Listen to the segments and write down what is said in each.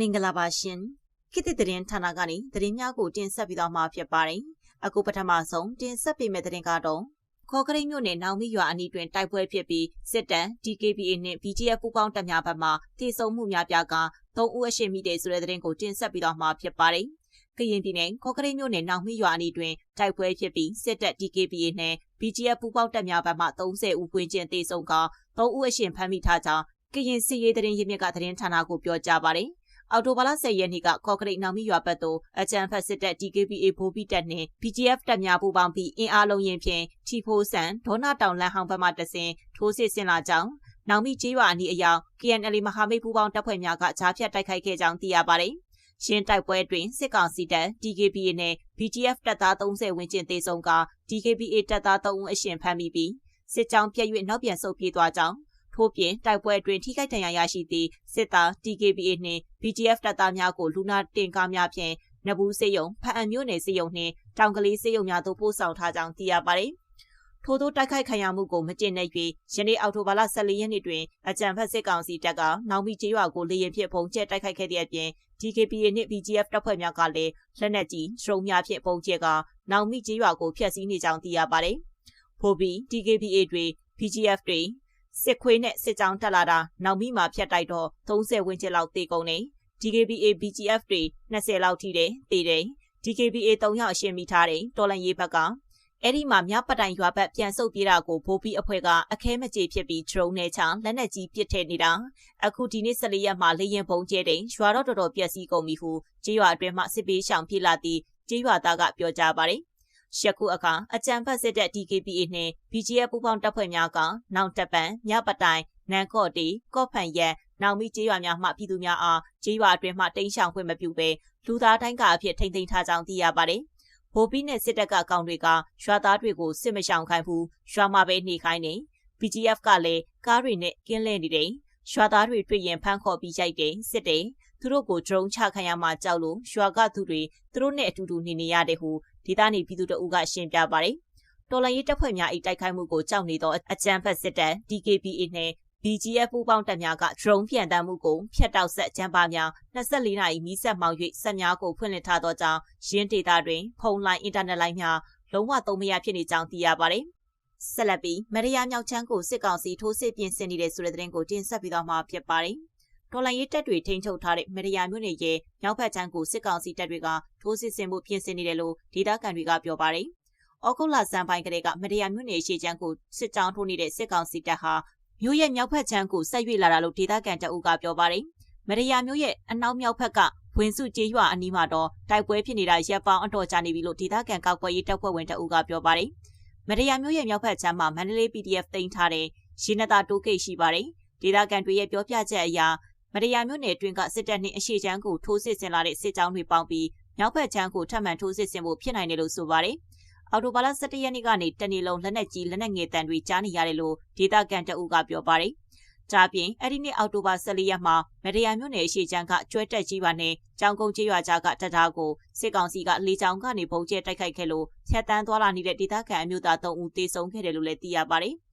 မင်္ဂလာပါရှင်ခေတ်သစ်သတင်းဌာနကနေသတင်းများကိုတင်ဆက်ပေးသွားမှာဖြစ်ပါတယ်အခုပထမဆုံးတင်ဆက်ပေးမယ့်သတင်းကတော့ခေါ်ကရိတ်မြို့နယ်နောင်မီရွာအနီးတွင်တိုက်ပွဲဖြစ်ပြီးစစ်တပ် DKBA နှင့် BGF ပူးပေါင်းတပ်များဘက်မှတည်ဆုံမှုများပြားက၃ဦးအရှိမိတဲ့ဆိုတဲ့သတင်းကိုတင်ဆက်ပေးသွားမှာဖြစ်ပါတယ်ကရင်ပြည်နယ်ခေါ်ကရိတ်မြို့နယ်နောင်မီရွာအနီးတွင်တိုက်ပွဲဖြစ်ပြီးစစ်တပ် DKBA နှင့် BGF ပူးပေါင်းတပ်များဘက်မှ30ဦးပွင့်ကျင်တည်ဆုံက3ဦးအရှင်ဖမ်းမိထားကြောင်းကရင်စစ်ရေးသတင်းရင်းမြစ်ကသတင်းဌာနကိုပြောကြားပါတယ် အော်တိုဘာလ10ရက်နေ့ကကော့ကရိတ်နောင်မီရွာဘက်သို့အကြံဖက်စစ်တပ် DKBA ဗိုလ်ဘီတပ်နှင့် BGF တပ်များပူးပေါင်းပြီးအင်အားလုံးရင်ဖြင့်ထီဖိုးဆန်ဒေါနာတောင်လမ်းဟောင်းဘက်မှတဆင်ထိုးစစ်ဆင်လာကြောင်းနောင်မီကျေးရွာအနီးအယောင် KNL မဟာမိတ်ပူးပေါင်းတပ်ဖွဲ့များကကြားဖြတ်တိုက်ခိုက်ခဲ့ကြောင်းသိရပါတယ်။ရှင်းတိုက်ပွဲတွင်စစ်ကောင်စီတပ် DKBA နဲ့ BGF တပ်သား30ဝန်းကျင်သေဆုံးက DKBA တပ်သား3ဦးအရှင်ဖမ်းမိပြီးစစ်ကြောင်းပြည့်၍နောက်ပြန်ဆုတ်ပြေးသွားကြောင်း ထို့ပြင်တိုက်ပွဲအတွင်းထိခိုက်ဒဏ်ရာရရှိသည့်စစ်သား TKBA နှင့် BGF တပ်သားများကိုလူနာတင်ကားများဖြင့်နဘူးစေယုံဖအံမြို့နယ်စေယုံနှင့်တောင်ကလေးစေယုံများသို့ပို့ဆောင်ထားကြောင်းသိရပါသည်ထို့သောတိုက်ခိုက်ခံရမှုကိုမတင်နေ၍ယနေ့အောက်တိုဘာလ14ရက်နေ့တွင်အကြံဖက်စစ်ကောင်စီတပ်ကနောင်မီကျေးရွာကိုလေရင်ဖြင့်ပုံကျဲတိုက်ခိုက်ခဲ့သည့်အပြင် DKPA နှင့် BGF တပ်ဖွဲ့များကလည်းလက်နက်ကြီးဒရုန်းများဖြင့်ပုံကျဲကနောင်မီကျေးရွာကိုဖျက်ဆီးနေကြောင်းသိရပါသည်။ဖိုးပြီး DKPA တွင် BGF တွင် စစ်ခွေးနဲ့စစ်ကြောင်းတက်လာတာနောက်မိမှာဖြတ်တိုက်တော့30ဝန်းကျင်လောက်တေကုန်နေ DKBA BGF တွေ20လောက်ထိတယ်တေတယ် DKBA 3ယောက်အရှင်းမိထားတယ်တော်လန်ရေးဘက်ကအဲ့ဒီမှာမြပတိုင်ရွာဘက်ပြန်ဆုတ်ပြေးတာကိုဘိုးပြီးအဖွဲ့ကအခဲမကြေဖြစ်ပြီး drone နဲ့ချလက်နက်ကြီးပစ်ထည့်နေတာအခုဒီနေ့14ရက်မှာလေရင်ပုံကျဲတဲ့ရွာတော့တော်တော်ပျက်စီးကုန်ပြီဟုကြေးရွာအတွင်းမှာစစ်ပေးရှောင်ပြေးလာသည့်ကြေးရွာသားကပြောကြားပါတယ် ယခုအခါအကြံဖတ်စစ်တဲ့ DKPA နှင့် BGF ပူးပေါင်းတပ်ဖွဲ့များကနောင်တပန်မြပတိုင်နန်ကော့တီကော့ဖန်ရက်နောင်မီကျေးရွာများမှပြည်သူများအားကျေးရွာအတွင်းမှတိမ်းရှောင်ခွင့်မပြုဘဲလူသားတိုင်းကအဖြစ်ထိမ့်သိမ်းထားကြောင်းသိရပါတယ်။ဗိုလ်ပြီးနဲ့စစ်တပ်ကအကောင်တွေကရွာသားတွေကိုစစ်မရှောင်ခိုင်းဘူးရွာမှာပဲနေခိုင်းနေ BGF ကလည်းကားတွေနဲ့ကင်းလဲနေတယ်ရွာသားတွေတွေ့ရင်ဖမ်းခေါ်ပြီးရိုက်တယ်စစ်တယ်သူတို့ကို drone ချခံရမှာကြောက်လို့ရွာကသူတွေသူတို့နဲ့အတူတူနေနေရတယ်ဟု ဒေသနေပြည်သူတို့ကရှင်းပြပါတယ်။တော်လိုင်းရေးတပ်ဖွဲ့များ၏တိုက်ခိုက်မှုကိုကြောက်နေသောအကြမ်းဖက်စစ်တပ် DKPA နှင့် BGF ပူးပေါင်းတပ်များက drone ပြန်တမ်းမှုကိုဖျက်တောက်ဆက်ကျမ်းပါများ24နာရီမီးဆက်မှောင်၍ဆက်များကိုဖွင့်လှစ်ထားသောကြောင့်ရင်းဒေတာတွင်ဖုန်းလိုင်းအင်တာနက်လိုင်းများလုံးဝသုံးမရဖြစ်နေကြောင်းသိရပါတယ်။ဆက်လက်ပြီးမရယာမြောက်ချမ်းကိုစစ်ကောင်စီထိုးစစ်ပြင်ဆင်နေတဲ့ဆိုတဲ့သတင်းကိုတင်ဆက်ပေးသွားမှာဖြစ်ပါတယ်။ တော်လိုင်းရေးတပ်တွေထိန်းချုပ်ထားတဲ့မရယာမြို့နယ်ရဲ့မြောက်ဘက်ချမ်းကိုစစ်ကောင်စီတပ်တွေကထိုးစစ်ဆင်မှုပြင်ဆင်နေတယ်လို့ဒေသခံတွေကပြောပါတယ်။အော်ကုလစံပိုင်းကလေးကမရယာမြို့နယ်ရှေ့ချမ်းကိုစစ်ကြောင်းထိုးနေတဲ့စစ်ကောင်စီတပ်ဟာမြို့ရဲ့မြောက်ဘက်ချမ်းကိုဆက်ရွေ့လာတာလို့ဒေသခံတအုပ်ကပြောပါတယ်။မရယာမြို့ရဲ့အနောက်မြောက်ဘက်ကဝင်စုကျေးရွာအနီးမှာတော့တိုက်ပွဲဖြစ်နေတာရပ်ပေါင်းအတော်ကြာနေပြီလို့ဒေသခံကောက်ွယ်ရေးတပ်ဖွဲ့ဝင်တအုပ်ကပြောပါတယ်။မရယာမြို့ရဲ့မြောက်ဘက်ချမ်းမှာမန္တလေး PDF တင်ထားတဲ့ရင်းနတာတိုးကိတ်ရှိပါတယ်။ဒေသခံတွေရဲ့ပြောပြချက်အရ မရယာမြို့နယ်အတွင်းကစစ်တပ်နှင့်အရှိချမ်းကိုထိုးစစ်ဆင်လာတဲ့စစ်ကြောင်းတွေပေါင်းပြီးမြောက်ဘက်ချမ်းကိုထပ်မံထိုးစစ်ဆင်ဖို့ဖြစ်နိုင်တယ်လို့ဆိုပါတယ်။အော်တိုဘာလ17ရက်နေ့ကနေတနေ့လုံးလက်နက်ကြီးလက်နက်ငယ်တန်တွေကြားနေရတယ်လို့ဒေသခံတအုပ်ကပြောပါတယ်။ဒါပြင်အဲ့ဒီနေ့အော်တိုဘာ14ရက်မှာမရယာမြို့နယ်အရှိချမ်းကကျွဲတက်ကြီးပါနဲ့ကြောင်ကုန်းကျေးရွာကြားကတပ်သားကိုစစ်ကောင်စီကလေကြောင်းကနေပုံကျဲတိုက်ခိုက်ခဲ့လို့ဖြတ်တန်းသွားလာနေတဲ့ဒေသခံအမျိုးသား3ဦးသေဆုံးခဲ့တယ်လို့လည်းသိရပါတယ်။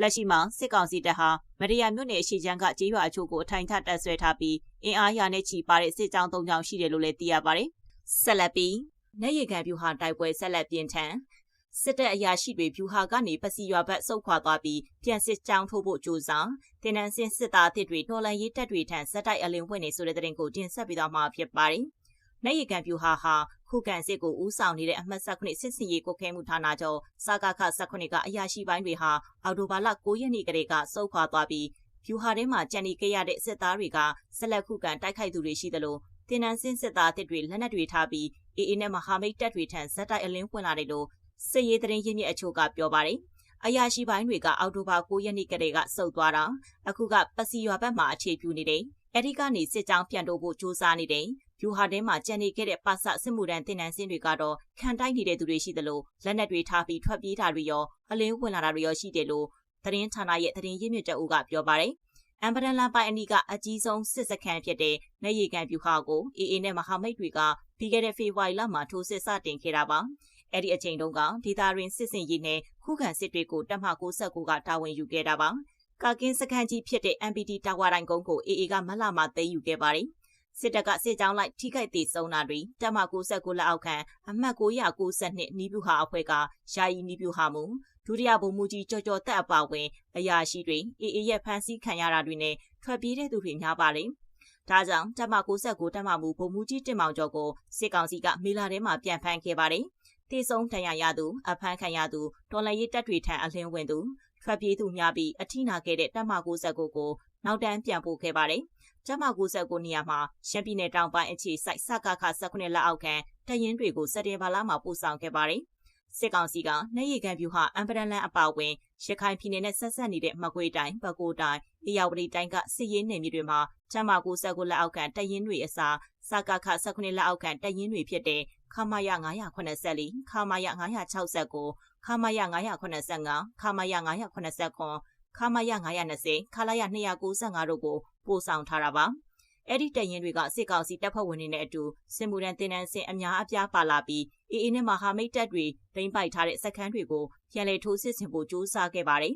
လက်ရှိမှာစစ်ကောင်စီတပ်ဟာမရယာမြို့နယ်အရှိချမ်းကကြေးရွာအချို့ကိုအထိုင်ချတပ်ဆွဲထားပြီးအင်အားရာနဲ့ချီပါတဲ့စစ်ကြောင်း၃ကြောင်းရှိတယ်လို့လည်းသိရပါတယ်။ဆက်လက်ပြီးနေရီကန်ပြူဟာတိုက်ပွဲဆက်လက်ပြင်းထန်စစ်တပ်အရာရှိတွေဖြူဟာကနေပစီရွာဘက်ဆုတ်ခွာသွားပြီးပြန်စစ်ကြောင်းထိုးဖို့ကြိုးစားတင်နန်းစင်စစ်သားအသစ်တွေတော်လန်ရေးတပ်တွေထံဇက်တိုက်အလင်းဝင်နေဆိုတဲ့တဲ့ရင်ကိုတင်ဆက်ပေးသွားမှာဖြစ်ပါတယ်။ နိုင်ရီကန်ပြူဟာဟာခုခံစစ်ကိုဦးဆောင်နေတဲ့အမှတ်19စစ်စီရေးကိုခဲမှုဌာနချုပ်စကာခ19ကအရာရှိပိုင်းတွေဟာအော်တိုဘာလ9ရက်နေ့ကလေးကစုပ်ခွာသွားပြီးဖြူဟာထဲမှာကြံနေခဲ့ရတဲ့စစ်သားတွေကဆက်လက်ခုခံတိုက်ခိုက်သူတွေရှိသလိုတင်နန်းစင်းစစ်သားတစ်တွေလက်နက်တွေထားပြီးအေးအေးနဲ့မဟာမိတ်တပ်တွေထံဇက်တိုက်အလင်းပွင့်လာတယ်လို့စစ်ရေးသတင်းရင်းမြစ်အချို့ကပြောပါတယ်အရာရှိပိုင်းတွေကအောက်တိုဘာ9ရက်နေ့ကတည်းကစုပ်သွားတာအခုကပစီရွာဘက်မှာအခြေပြုနေတယ်အဲဒီကနေစစ်ကြောင်းပြန်တိုးဖို့ကြိုးစားနေတယ် ဗျူဟာထဲမှာကြံနေခဲ့တဲ့ပါစစစ်မှုတန်းတင်နန်းစင်းတွေကတော့ခံတိုက်နေတဲ့သူတွေရှိသလိုလက်နက်တွေထားပြီးထွက်ပြေးတာတွေရောအလင်းဝင်လာတာတွေရောရှိတယ်လို့သတင်းဌာနရဲ့သတင်းရင်းမြစ်တအုပ်ကပြောပါတယ်။အမ်ပဒန်လန်ပိုင်အနီကအကြီးဆုံးစစ်စခန်းဖြစ်တဲ့နေရီကန်ဗျူဟာကိုအေအေနဲ့မဟာမိတ်တွေကပြီးခဲ့တဲ့ဖေဖော်ဝါရီလမှာထိုးစစ်စတင်ခဲ့တာပါ။အဲ့ဒီအချိန်တုန်းကဒေတာရင်စစ်စင်ရေးနဲ့ခုခံစစ်တွေကိုတပ်မ69ကတာဝန်ယူခဲ့တာပါ။ကာကင်းစခန်းကြီးဖြစ်တဲ့ MPT တာဝါတိုင်းကုန်းကိုအေအေကမလမှာသိမ်းယူခဲ့ပါတယ်။ စစ်တပ်ကစစ်ကြောင်းလိုက်ထိခိုက်ဒေဆုံးတာတွေတပ်မ69လက်အောက်ခံအမှတ်992နီးပြူဟာအဖွဲ့ကယာယီနီးပြူဟာမူဒုတိယဗိုလ်မှူးကြီးကြော်ကြော်တက်အပါဝင်အရာရှိတွေအေအေရဲ့ဖမ်းဆီးခံရတာတွေနဲ့ထွက်ပြေးတဲ့သူတွေများပါလေ။ဒါကြောင့်တပ်မ69တပ်မမူဗိုလ်မှူးကြီးတင်မောင်ကျော်ကိုစစ်ကောင်စီကမေလာထဲမှာပြန်ဖမ်းခဲ့ပါတယ်။တေဆုံးထံရရသူအဖမ်းခံရသူတော်လည်ရေးတပ်တွေထံအလင်းဝင်သူထွက်ပြေးသူများပြီးအထိနာခဲ့တဲ့တပ်မ69ကိုနောက်တန်းပြန်ပို့ခဲ့ပါတယ်။ ကျမ69နေရာမှာရှမ်းပြည်နယ်တောင်ပိုင်းအခြေစိုက်စကခ19လက်အောက်ခံတရင်တွေကိုစက်တင်ဘာလမှာပို့ဆောင်ခဲ့ပါတယ်။စစ်ကောင်စီကနေရီကန်ဗျူဟာအမ်ပဒန်လန်အပါအဝင်ရခိုင်ပြည်နယ်နဲ့ဆက်ဆက်နေတဲ့မကွေးတိုင်း၊ပဲခူးတိုင်း၊အေရဝတီတိုင်းကစစ်ရေးနယ်မြေတွေမှာကျမ69လက်အောက်ခံတရင်တွေအစားစကခ19လက်အောက်ခံတရင်တွေဖြစ်တဲ့ခမာယ984ခမာယ969ခမာယ985ခမာယ989 ခမာယ920ခလာယ295တို့ကိုပို့ဆောင်ထားတာပါအဲ့ဒီတရင်တွေကစစ်ကောင်စီတပ်ဖွဲ့ဝင်တွေနဲ့အတူစစ်မှုထမ်းတင်တန်းစင်အများအပြားပါလာပြီးအေအေနဲ့မဟာမိတ်တပ်တွေသိမ်းပိုက်ထားတဲ့စခန်းတွေကိုပြန်လည်ထိုးစစ်ဆင်ဖို့ကြိုးစားခဲ့ပါတယ်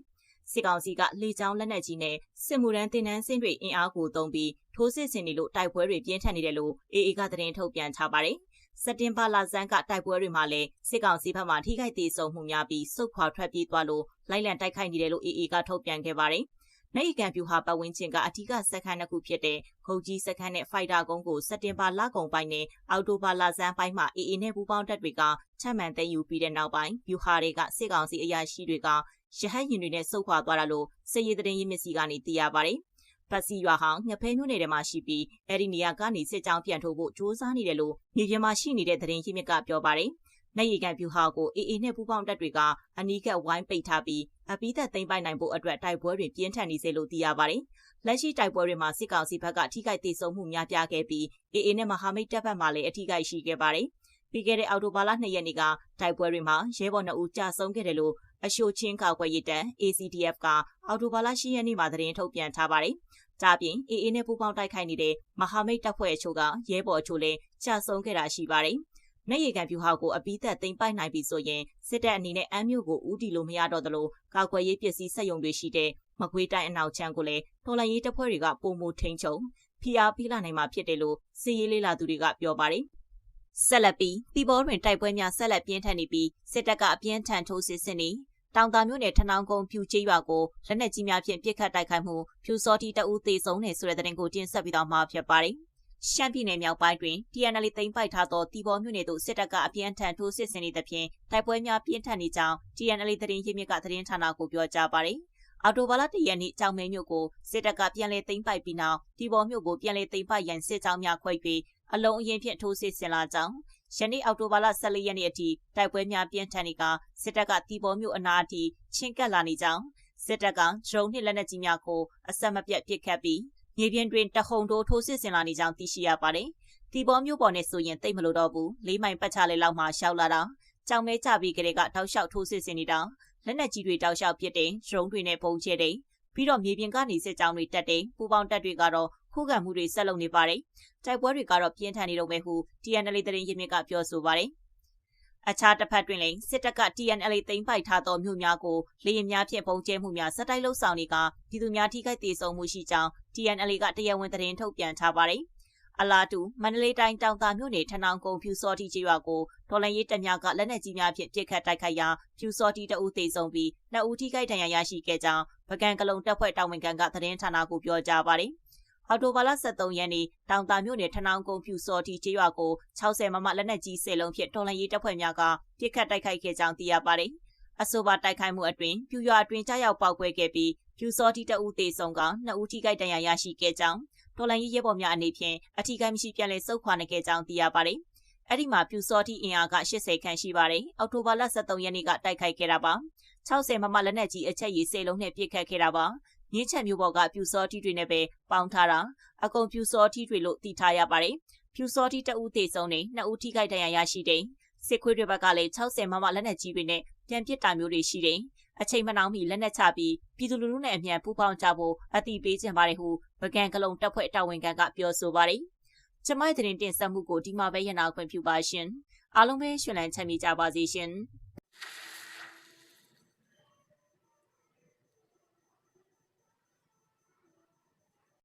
စစ်ကောင်စီကလေကြောင်းလက်နက်ကြီးနဲ့စစ်မှုထမ်းတင်တန်းစင်တွေအင်အားကိုသုံးပြီးထိုးစစ်ဆင်နေလို့တိုက်ပွဲတွေပြင်းထန်နေတယ်လို့အေအေကသတင်းထုတ်ပြန်ထားပါတယ် စက်တင်ဘာလဆန်းကတိုက်ပွဲတွေမှာလည်းစစ်ကောင်စီဘက်မှထိခိုက်သေးဆုံးမှုများပြီးစုခွာထွက်ပြေးသွားလို့လိုက်လံတိုက်ခိုက်နေတယ်လို့အေအေကထုတ်ပြန်ခဲ့ပါတယ်။နေကန်ပြူဟာပတ်ဝန်းကျင်ကအထူးစခန်းတစ်ခုဖြစ်တဲ့ဂုတ်ကြီးစခန်းနဲ့ဖိုက်တာကုန်းကိုစက်တင်ဘာလကုန်ပိုင်းနဲ့အောက်တိုဘာလဆန်းပိုင်းမှာအေအေနဲ့ပူးပေါင်းတပ်တွေကချမှန်သိမ်းယူပြီးတဲ့နောက်ပိုင်းပြူဟာတွေကစစ်ကောင်စီအရာရှိတွေကရဟတ်ရင်တွေနဲ့စုခွာသွားတာလို့စစ်ရေးသတင်းရင်းမြစ်စီကနေသိရပါတယ်။ ပတ်စီရွာဟောင်းငဖဲမြို့နယ်ထဲမှာရှိပြီးအဲ့ဒီနေရာကနေစစ်ကြောင်းပြန်ထုတ်ဖို့စ조사နေတယ်လို့မြေပြင်မှာရှိနေတဲ့သတင်းရင်းမြစ်ကပြောပါတယ်။နေရီကန်ပြူဟာကိုအေအေနဲ့ပူးပေါင်းတပ်တွေကအနီးကပ်ဝိုင်းပိတ်ထားပြီးအပိသက်သိမ်းပိုက်နိုင်ဖို့အတွက်တိုက်ပွဲတွေပြင်းထန်နေစေလို့သိရပါတယ်။လက်ရှိတိုက်ပွဲတွေမှာစစ်ကောင်စီဘက်ကထိခိုက်ဒေဆုံးမှုများပြားခဲ့ပြီးအေအေနဲ့မဟာမိတ်တပ်ဘက်မှလည်းအထိခိုက်ရှိခဲ့ပါတယ်။ပြီးခဲ့တဲ့အောက်တိုဘာလ2ရက်နေ့ကတိုက်ပွဲတွေမှာရဲဘော်2ဦးကြာဆုံးခဲ့တယ်လို့ အရှိုချင်းကောက်ွယ်ရည်တန် ACDF ကအော်တိုဘာလ10ရက်နေ့မှာသတင်းထုတ်ပြန်ထားပါတယ်။ဒါပြင် AA နဲ့ပူးပေါင်းတိုက်ခိုက်နေတဲ့မဟာမိတ်တပ်ဖွဲ့အချို့ကရဲဘော်အချို့လည်းကြာဆုံးခဲ့တာရှိပါတယ်။နေရီကန်ပြူဟာကိုအပိသက်သိမ်းပိုက်နိုင်ပြီဆိုရင်စစ်တပ်အနေနဲ့အမ်းမြို့ကိုဦးတီလို့မရတော့သလိုကာကွယ်ရေးပစ္စည်းစက်ရုံတွေရှိတဲ့မကွေးတိုင်းအနောက်ချမ်းကိုလည်းတော်လိုင်းရေးတပ်ဖွဲ့တွေကပုံမထိန်ချုံဖိအားပေးလာနိုင်မှာဖြစ်တယ်လို့စီရေးလေးလာသူတွေကပြောပါတယ်။ဆက်လက်ပြီးပြည်ပေါ်တွင်တိုက်ပွဲများဆက်လက်ပြင်းထန်နေပြီးစစ်တပ်ကအပြင်းထန်ထိုးစစ်ဆင်နေ တောင်တာမြို့နယ်ထနောင်းကုန်းဖြူချေးရွာကိုလက်နက်ကြီးများဖြင့်ပစ်ခတ်တိုက်ခိုက်မှုဖြူစောတိတအူးသေးဆုံးနေဆိုတဲ့တဲ့တင်ကိုတင်ဆက်ပြီးတော့မှာဖြစ်ပါတယ်။ရှမ်းပြည်နယ်မြောက်ပိုင်းတွင် TNL သိမ်းပိုက်ထားသောတီဘောမြို့နယ်သို့စစ်တပ်ကအပြင်းထန်ထိုးစစ်ဆင်နေသဖြင့်တိုက်ပွဲများပြင်းထန်နေကြောင်း TNL သတင်းရင်းမြစ်ကသတင်းဌာနကိုပြောကြားပါတယ်။အော်တိုဘာလတရက်နေ့ကြောင်မဲမြို့ကိုစစ်တပ်ကပြန်လည်သိမ်းပိုက်ပြီးနောက်တီဘောမြို့ကိုပြန်လည်သိမ်းပိုက်ရန်စစ်ကြောင်းများခွဲပြီးအလုံးအရင်ဖြင့်ထိုးစစ်ဆင်လာကြောင်း ယနေ့အောက်တိုဘာလ14ရက်နေ့အထိတိုက်ပွဲများပြင်းထန်နေကစစ်တပ်ကတီဘောမျိုးအနာအထိချင်းကပ်လာနေကြောင်းစစ်တပ်ကဒရုန်းနှင့်လက်နက်ကြီးများကိုအဆက်မပြတ်ပစ်ခတ်ပြီးမြေပြင်တွင်တဟုန်တိုးထိုးစစ်ဆင်လာနေကြောင်းသိရှိရပါတယ်။တီဘောမျိုးပေါ်နဲ့ဆိုရင်တိတ်မလို့တော့ဘူး။လေးမိုင်ပတ်ချလေလောက်မှရှောက်လာတာ။ကြောင်မဲကြပြီးကလေးကတောက်လျှောက်ထိုးစစ်ဆင်နေတာလက်နက်ကြီးတွေတောက်လျှောက်ပစ်တယ်ဒရုန်းတွေနဲ့ပုံချတယ်ပြီးတော့မြေပြင်ကနေစစ်ကြောင်းတွေတက်တယ်ပူပေါင်းတက်တွေကတော့ ခုခံမှုတွေဆက်လုပ်နေပါတယ်တိုက်ပွဲတွေကတော့ပြင်းထန်နေတော့မယ်ဟု TNL သတင်းရင်းမြစ်ကပြောဆိုပါတယ်အခြားတစ်ဖက်တွင်လည်းစစ်တပ်က TNL သိမ်းပိုက်ထားသောမြို့များကိုလေယာဉ်များဖြင့်ပုံကျဲမှုများစက်တိုက်လှုပ်ဆောင်နေကပြည်သူများထိခိုက်ဒေဆုံးမှုရှိကြောင်း TNL ကတရားဝင်သတင်းထုတ်ပြန်ထားပါတယ်။အလားတူမန္တလေးတိုင်းတောင်သာမြို့နယ်ထနောင်ကုန်းဖြူစောတိကျေးရွာကိုဒေါ်လန်ရေးတပ်များကလက်နက်ကြီးများဖြင့်ပစ်ခတ်တိုက်ခိုက်ရာဖြူစောတိတအုပ်သေးဆုံးပြီးနှစ်ဦးထိခိုက်ဒဏ်ရာရရှိခဲ့ကြောင်းပကံကလုံတပ်ဖွဲ့တာဝန်ခံကသတင်းဌာနကိုပြောကြားပါတယ်။ အော်တိုဘာလ23ရက်နေ့တောင်တာမြို့နယ်ထနောင်းကုန်းဖြူစော်တီကျေးရွာကို60မမလက်နက်ကြီးစေလုံးဖြင့်တော်လှန်ရေးတပ်ဖွဲ့များကပစ်ခတ်တိုက်ခိုက်ခဲ့ကြောင်းသိရပါတယ်။အဆိုပါတိုက်ခိုက်မှုအတွင်းပြူရွာအတွင်းကြားရောက်ပေါက်ကွဲခဲ့ပြီးဖြူစော်တီတအူးသေးဆုံးကနှစ်ဦးထိခိုက်ဒဏ်ရာရရှိခဲ့ကြောင်းတော်လှန်ရေးရဲဘော်များအနေဖြင့်အထီးကိုင်းမရှိပြန်လည်ဆုတ်ခွာနေခဲ့ကြောင်းသိရပါတယ်။အဲ့ဒီမှာပြူစော်တီအင်အားက80ခန့်ရှိပါတယ်။အောက်တိုဘာလ23ရက်နေ့ကတိုက်ခိုက်ခဲ့တာပါ။60မမလက်နက်ကြီးအချက်ရည်စေလုံးနဲ့ပစ်ခတ်ခဲ့တာပါ မြင်းချက်မျိုးပေါ်ကပြူစောထီတွေနဲ့ပဲပေါင်းထားတာအကုန်ပြူစောထီတွေလို့သိထားရပါတယ်ပြူစောထီတဦးသေးဆုံးနေနှစ်ဦးထိခိုက်ဒဏ်ရာရရှိတယ်စစ်ခွေးတွေဘက်ကလည်း60မမလက်နက်ကြီးတွေနဲ့ပြန်ပစ်တာမျိုးတွေရှိတယ်အချိန်မနှောင်းမီလက်နက်ချပြီးပြည်သူလူထုနဲ့အမြန်ပူးပေါင်းကြဖို့အတိပေးခြင်းပါတယ်ဟုဗကန်ကလုံတပ်ဖွဲ့တာဝန်ခံကပြောဆိုပါတယ်ကျမရဲ့တင်တင်ဆက်မှုကိုဒီမှာပဲရနာခွင့်ပြုပါရှင်အားလုံးပဲရှင်လန်းချမ်းမြေကြပါစေရှင်